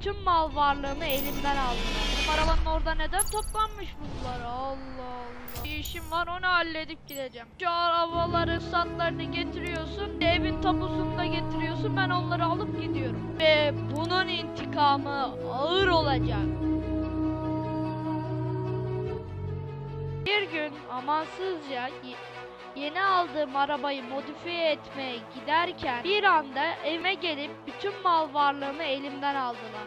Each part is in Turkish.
Tüm mal varlığımı elimden aldılar. Benim arabanın orada neden toplanmış bunlar? Allah Allah. Bir işim var onu halledip gideceğim. Şu arabaların satlarını getiriyorsun. Evin tapusunu da getiriyorsun. Ben onları alıp gidiyorum. Ve bunun intikamı ağır olacak. Bir gün amansızca yeni aldığım arabayı modifiye etmeye giderken bir anda evime gelip bütün mal varlığımı elimden aldılar.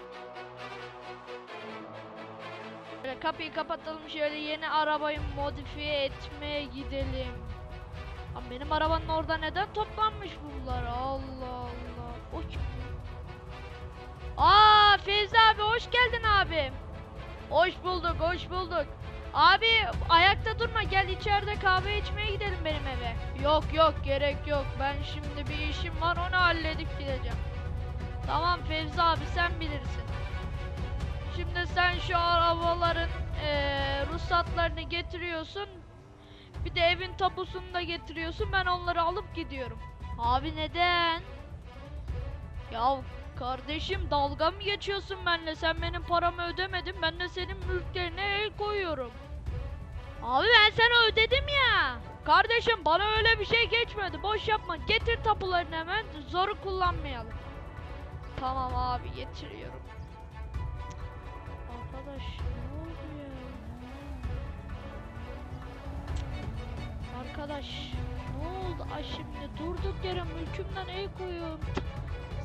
Böyle kapıyı kapatalım şöyle yeni arabayı modifiye etmeye gidelim. Lan benim arabanın orada neden toplanmış bunlar? Allah Allah. O kim? Aa Feyzi abi hoş geldin abim. Hoş bulduk, hoş bulduk. Abi ayakta durma gel içeride kahve içmeye gidelim benim eve. Yok yok gerek yok. Ben şimdi bir işim var onu halledip gideceğim. Tamam Fevzi abi sen bilirsin. Şimdi sen şu arabaların eee, ruhsatlarını getiriyorsun. Bir de evin tapusunu da getiriyorsun. Ben onları alıp gidiyorum. Abi neden? Ya kardeşim dalga mı geçiyorsun benimle? Sen benim paramı ödemedin. Ben de senin mülklerine el koyuyorum. Abi ben sana ödedim ya. Kardeşim bana öyle bir şey geçmedi. Boş yapma. Getir tapularını hemen. Zoru kullanmayalım. Tamam abi getiriyorum. Arkadaş ne oldu ya? Arkadaş ne oldu? Ay şimdi durduk yere mülkümden el koyuyorum.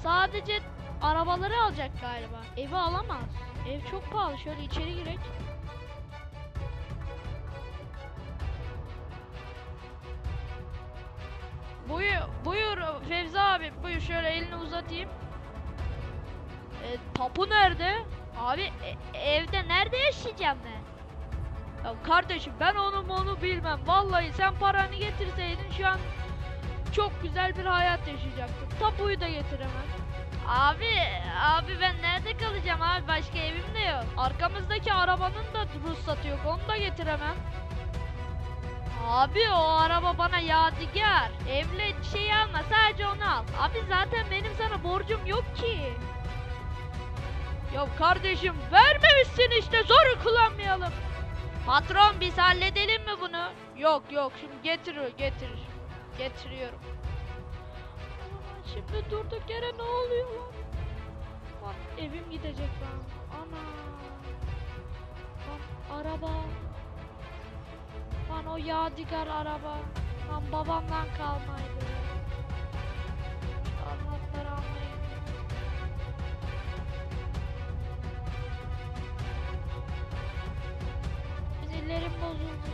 Sadece arabaları alacak galiba. Evi alamaz. Ev çok pahalı. Şöyle içeri girek. Buyur, buyur Fevzi abi. Buyur şöyle elini uzatayım. E, tapu nerede? Abi e- evde nerede yaşayacağım ben? Ya kardeşim ben onu onu bilmem. Vallahi sen paranı getirseydin şu an çok güzel bir hayat yaşayacaktım. Tapuyu da getiremem. Abi, abi ben nerede kalacağım abi? Başka evim de yok. Arkamızdaki arabanın da ruhsatı yok. Onu da getiremem. Abi o araba bana yadigar. Evle şey alma sadece onu al. Abi zaten benim sana borcum yok ki. Ya kardeşim vermemişsin işte zoru kullanmayalım. Patron biz halledelim mi bunu? Yok yok şimdi getiriyor getirir. Getiriyorum. Şimdi durduk yere ne oluyor lan? Lan evim gidecek lan. Ana. Lan araba. Lan o yadigar araba. Lan babamdan kalmaydı. Almayı. Sinirlerim bozuldu.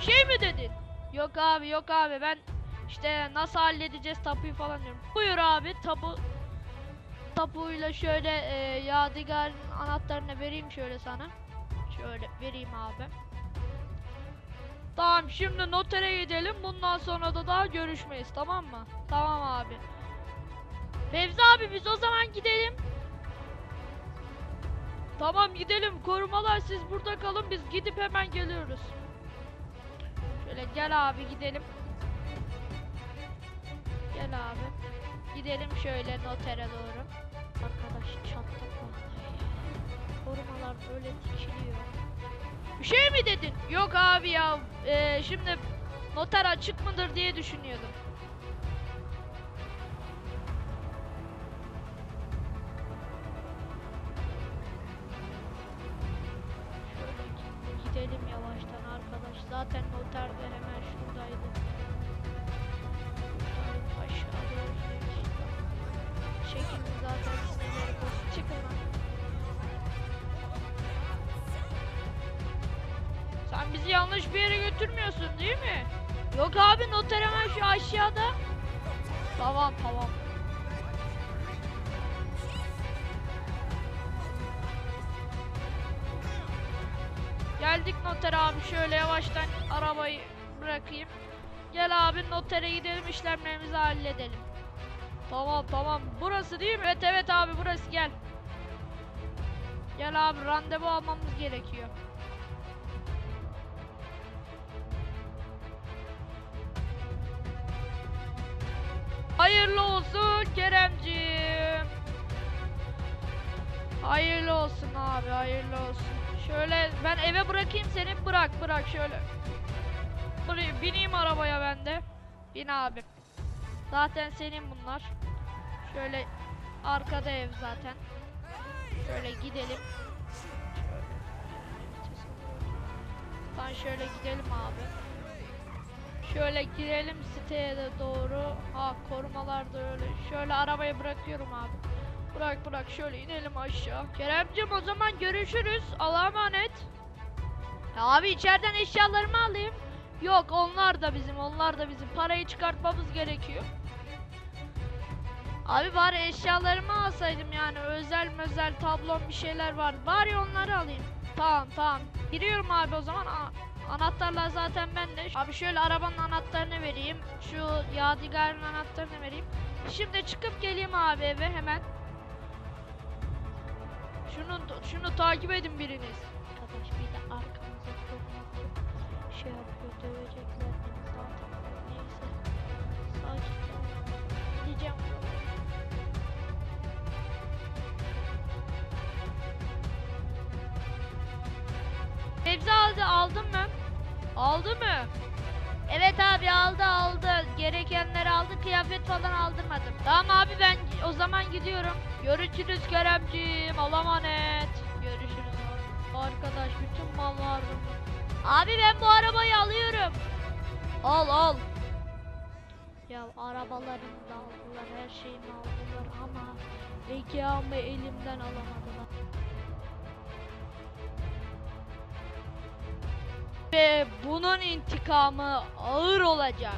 Şey mi dedin? Yok abi yok abi ben işte nasıl halledeceğiz tapuyu falan diyorum. Buyur abi tapu tapuyla şöyle e, yadigarın anahtarını vereyim şöyle sana. Şöyle vereyim abi. Tamam şimdi notere gidelim. Bundan sonra da daha görüşmeyiz tamam mı? Tamam abi. Fevzi abi biz o zaman gidelim. Tamam gidelim. Korumalar siz burada kalın. Biz gidip hemen geliyoruz. Şöyle gel abi gidelim. Gel abi. Gidelim şöyle notere doğru. Arkadaş çattık vallahi. Korumalar böyle dikiliyor. Bir şey mi dedin? Yok abi ya. Ee, şimdi noter açık mıdır diye düşünüyordum. Şöyle gi- gidelim yavaştan arkadaş. Zaten noter de hemen şuradaydı. Yanlış bir yere götürmüyorsun değil mi? Yok abi noter hemen şu aşağıda. Tamam tamam. Geldik noter abi şöyle yavaştan arabayı bırakayım. Gel abi notere gidelim işlemlerimizi halledelim. Tamam tamam burası değil mi? Evet evet abi burası gel. Gel abi randevu almamız gerekiyor. Hayırlı olsun Keremciğim. Hayırlı olsun abi hayırlı olsun. Şöyle ben eve bırakayım seni bırak bırak şöyle. Buraya bineyim arabaya ben de. Bin abi. Zaten senin bunlar. Şöyle arkada ev zaten. Şöyle gidelim. Şuradan şöyle gidelim abi. Şöyle girelim siteye de doğru. Ha korumalar da öyle. Şöyle arabayı bırakıyorum abi. Bırak bırak şöyle inelim aşağı. Keremcim o zaman görüşürüz. Allah'a emanet. Ya abi içeriden eşyalarımı alayım. Yok onlar da bizim onlar da bizim. Parayı çıkartmamız gerekiyor. Abi bari eşyalarımı alsaydım yani özel özel tablom bir şeyler var. Bari onları alayım. Tamam tamam. Giriyorum abi o zaman. A- anahtarlar zaten bende. Abi şöyle arabanın anahtarını vereyim. Şu Yadigar'ın anahtarını vereyim. Şimdi çıkıp geleyim abi eve hemen. Şunu şunu takip edin biriniz. Arkadaş bir de arkamıza korumalar şey yapıyor dövecekler beni zaten. Neyse. Sakin. Gideceğim. Aldı mı? Evet abi aldı aldı. Gerekenleri aldı. Kıyafet falan aldırmadım. Tamam abi ben o zaman gidiyorum. Görüşürüz Keremciğim. Allah'a emanet. Görüşürüz. Arkadaş bütün mallar. Abi ben bu arabayı alıyorum. Al al. Ya arabalarımı da aldılar, her şeyimi aldılar ama Egea'mı elimden alamadılar. Ve bunun intikamı ağır olacak.